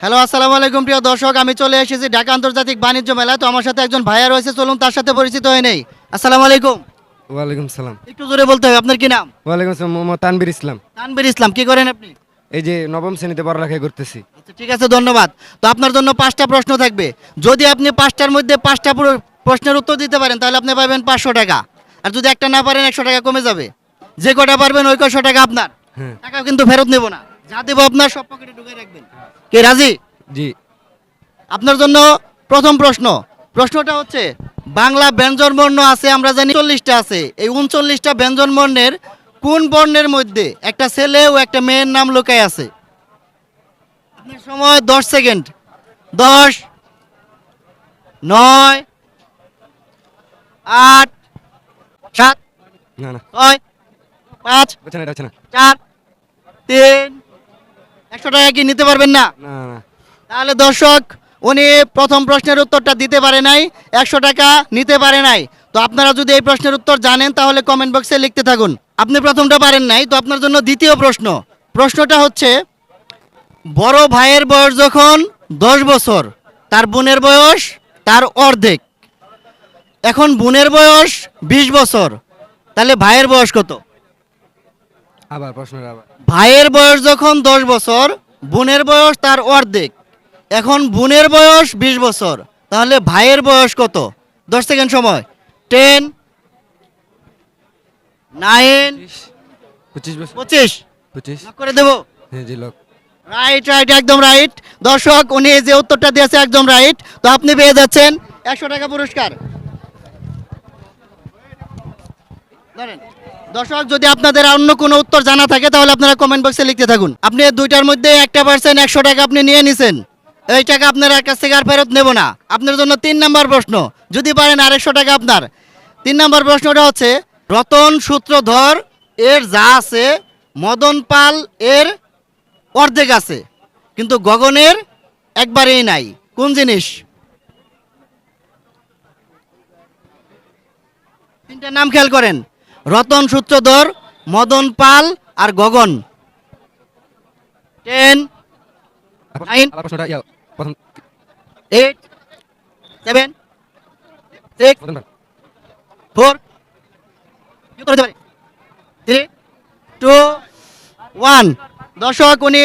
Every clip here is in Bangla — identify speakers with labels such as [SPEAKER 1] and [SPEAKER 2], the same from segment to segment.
[SPEAKER 1] হ্যালো আসসালামু আলাইকুম প্রিয় দর্শক আমি চলে এসেছি ঢাকা আন্তর্জাতিক বাণিজ্য মেলা তো আমার সাথে একজন ভাইয়া রয়েছে চলুন তার সাথে পরিচিত হয়ে নেই। আসসালামু আলাইকুম।
[SPEAKER 2] ওয়ালাইকুম সালাম।
[SPEAKER 1] একটু জোরে বলতে হবে আপনার কি নাম?
[SPEAKER 2] ওয়ালাইকুম সালাম মোহাম্মদ তানবির ইসলাম।
[SPEAKER 1] তানবির ইসলাম কি করেন আপনি?
[SPEAKER 2] এই যে নবম শ্রেণীতে পড়ালেখা করতেছি।
[SPEAKER 1] আচ্ছা ঠিক আছে ধন্যবাদ। তো আপনার জন্য পাঁচটা প্রশ্ন থাকবে। যদি আপনি পাঁচটার মধ্যে পাঁচটা পুরো- প্রশ্নের উত্তর দিতে পারেন তাহলে আপনি পাবেন পাঁচশো টাকা। আর যদি একটা না পারেন একশো টাকা কমে যাবে। যে কটা পারবেন ওই কশো টাকা আপনার।
[SPEAKER 2] হ্যাঁ।
[SPEAKER 1] টাকা কিন্তু ফেরত নেব না। যা দেবো আপনার সব পকেটে ঢুকে রাখবেন। কে রাজি?
[SPEAKER 2] জি।
[SPEAKER 1] আপনার জন্য প্রথম প্রশ্ন। প্রশ্নটা হচ্ছে বাংলা ব্যঞ্জন বর্ণ আছে আমরা জানি চল্লিশটা আছে। এই উনচল্লিশটা ব্যঞ্জন বর্ণের কোন বর্ণের মধ্যে একটা ছেলে ও একটা মেয়ের নাম লুকায় আছে? আপনার সময় দশ সেকেন্ড। দশ নয় আট সাত
[SPEAKER 2] না না।
[SPEAKER 1] ছয় পাঁচ চার তিন একশো টাকা কি নিতে পারবেন না? তাহলে দর্শক উনি প্রথম প্রশ্নের উত্তরটা দিতে পারে নাই একশো টাকা নিতে পারে নাই। তো আপনারা যদি এই প্রশ্নের উত্তর জানেন তাহলে কমেন্ট বক্সে লিখতে থাকুন। আপনি প্রথমটা পারেন নাই তো আপনার জন্য দ্বিতীয় প্রশ্ন। প্রশ্নটা হচ্ছে বড় ভাইয়ের বয়স যখন দশ বছর তার বোনের বয়স তার অর্ধেক। এখন বোনের বয়স বিশ বছর তাহলে ভাইয়ের বয়স কত?
[SPEAKER 2] আবার প্রশ্নটা আবার।
[SPEAKER 1] ভাইয়ের বয়স যখন দশ বছর বোনের বয়স তার অর্ধেক। এখন বোনের বয়স বিশ বছর তাহলে ভাইয়ের বয়স কত? দশ সেকেন্ড সময়। টেন নাইন
[SPEAKER 2] পঁচিশ। বছর।
[SPEAKER 1] পঁচিশ।
[SPEAKER 2] পঁচিশ।
[SPEAKER 1] লক করে দেবো?
[SPEAKER 2] হ্যাঁ জি লোক।
[SPEAKER 1] রাইট রাইট একদম রাইট দর্শক উনি যে উত্তরটা দিয়েছে একদম রাইট তো আপনি পেয়ে যাচ্ছেন একশো টাকা পুরস্কার। ধরেন। দর্শক, যদি আপনাদের অন্য কোনো উত্তর জানা থাকে, তাহলে আপনারা কমেন্ট বক্সে লিখতে থাকুন। আপনি দুইটার মধ্যে একটা পার্সেন্ট একশো টাকা আপনি নিয়ে নিছেন। এই টাকা আপনার কাছ থেকে আর ফেরত নেব না। আপনার জন্য তিন নাম্বার প্রশ্ন। যদি পারেন আড়াইশো টাকা আপনার। তিন নাম্বার প্রশ্নটা হচ্ছে, রতন সূত্রধর এর যা আছে, মদন পাল এর অর্ধেক আছে, কিন্তু গগনের একবারেই নাই। কোন জিনিস? তিনটার নাম খেয়াল করেন। রতন সূত্রধর মদন পাল আর Gagan. Ten nine eight seven six four three two one. দর্শক উনি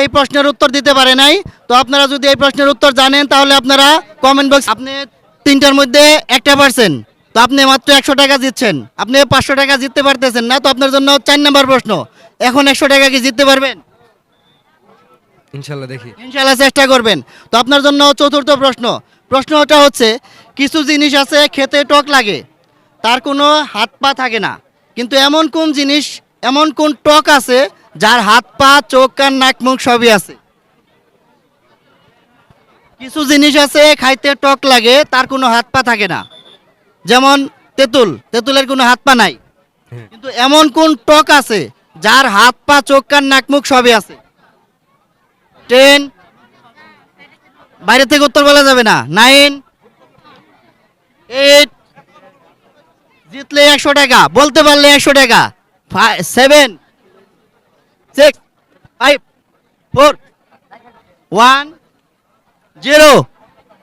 [SPEAKER 1] এই প্রশ্নের উত্তর দিতে পারে নাই। তো আপনারা যদি এই প্রশ্নের উত্তর জানেন তাহলে আপনারা কমেন্ট বক্স আপনি তিনটার মধ্যে একটা পারছেন। তো আপনি মাত্র একশো টাকা জিতছেন। আপনি পাঁচশো টাকা জিততে পারতেছেন না তো আপনার জন্য চার নাম্বার প্রশ্ন। এখন একশো টাকা কি জিততে পারবেন?
[SPEAKER 2] ইনশাল্লাহ দেখি।
[SPEAKER 1] ইনশাল্লাহ চেষ্টা করবেন। তো আপনার জন্য চতুর্থ প্রশ্ন। প্রশ্নটা হচ্ছে কিছু জিনিস আছে খেতে টক লাগে তার কোনো হাত পা থাকে না। কিন্তু এমন কোন জিনিস এমন কোন টক আছে যার হাত পা চোখ কান নাক মুখ সবই আছে? কিছু জিনিস আছে খাইতে টক লাগে তার কোনো হাত পা থাকে না। যেমন তেঁতুল তেঁতুলের কোনো হাত পা নাই।
[SPEAKER 2] হ্যাঁ।
[SPEAKER 1] কিন্তু এমন কোন টক আছে যার হাত পা চোখ কান নাক মুখ সবই আছে? টেন। বাইরে থেকে উত্তর বলা যাবে না। নাইন। এইট। জিতলে একশো টাকা বলতে পারলে একশো টাকা। Seven. Six. Five. Four. One. Zero.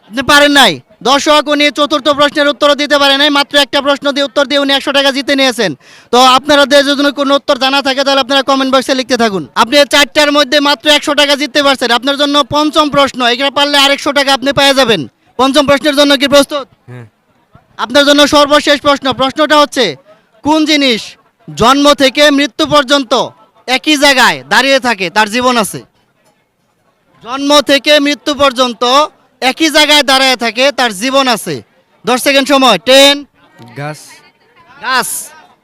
[SPEAKER 1] আপনি পারেন নাই। দর্শক উনি চতুর্থ প্রশ্নের উত্তর দিতে পারেন নাই মাত্র একটা প্রশ্ন দিয়ে উত্তর দিয়ে উনি একশো টাকা জিতে নিয়েছেন। তো আপনাদের যদি কোনো উত্তর জানা থাকে তাহলে আপনারা কমেন্ট বক্সে লিখতে থাকুন। আপনি চারটার মধ্যে মাত্র একশো টাকা জিততে পারছেন। আপনার জন্য পঞ্চম প্রশ্ন এখানে পারলে আরেকশো টাকা আপনি পেয়ে যাবেন। পঞ্চম প্রশ্নের জন্য কি প্রস্তুত?
[SPEAKER 2] হ্যাঁ।
[SPEAKER 1] আপনার জন্য সর্বশেষ প্রশ্ন প্রশ্নটা হচ্ছে কোন জিনিস জন্ম থেকে মৃত্যু পর্যন্ত একই জায়গায় দাঁড়িয়ে থাকে তার জীবন আছে? জন্ম থেকে মৃত্যু পর্যন্ত একই জায়গায় দাঁড়িয়ে থাকে তার জীবন আছে। দশ সেকেন্ড সময় টেন।
[SPEAKER 2] গাছ।
[SPEAKER 1] গাছ।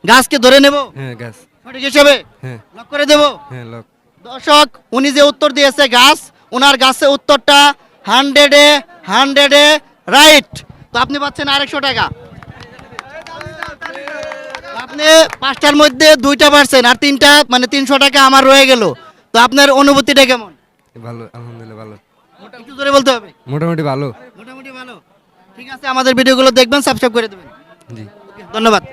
[SPEAKER 1] গাছকে ধরে নেব?
[SPEAKER 2] হ্যাঁ গাছ।
[SPEAKER 1] সঠিক হিসেবে?
[SPEAKER 2] হ্যাঁ।
[SPEAKER 1] লক করে দেব?
[SPEAKER 2] হ্যাঁ লোক।
[SPEAKER 1] দর্শক উনি যে উত্তর দিয়েছে গাছ ওনার গাছে উত্তরটা হান্ড্রেডে হান্ড্রেডে রাইট তো আপনি পাচ্ছেন আরেকশো টাকা। আপনি পাঁচটার মধ্যে দুইটা পারছেন আর তিনটা মানে তিনশো টাকা আমার রয়ে গেল। তো আপনার অনুভূতিটা কেমন?
[SPEAKER 2] ভালো
[SPEAKER 1] একটু জোরে বলতে হবে?
[SPEAKER 2] মোটামুটি ভালো।
[SPEAKER 1] মোটামুটি ভালো। ঠিক আছে আমাদের ভিডিওগুলো দেখবেন সাবস্ক্রাইব করে দেবেন।
[SPEAKER 2] জি।
[SPEAKER 1] ধন্যবাদ।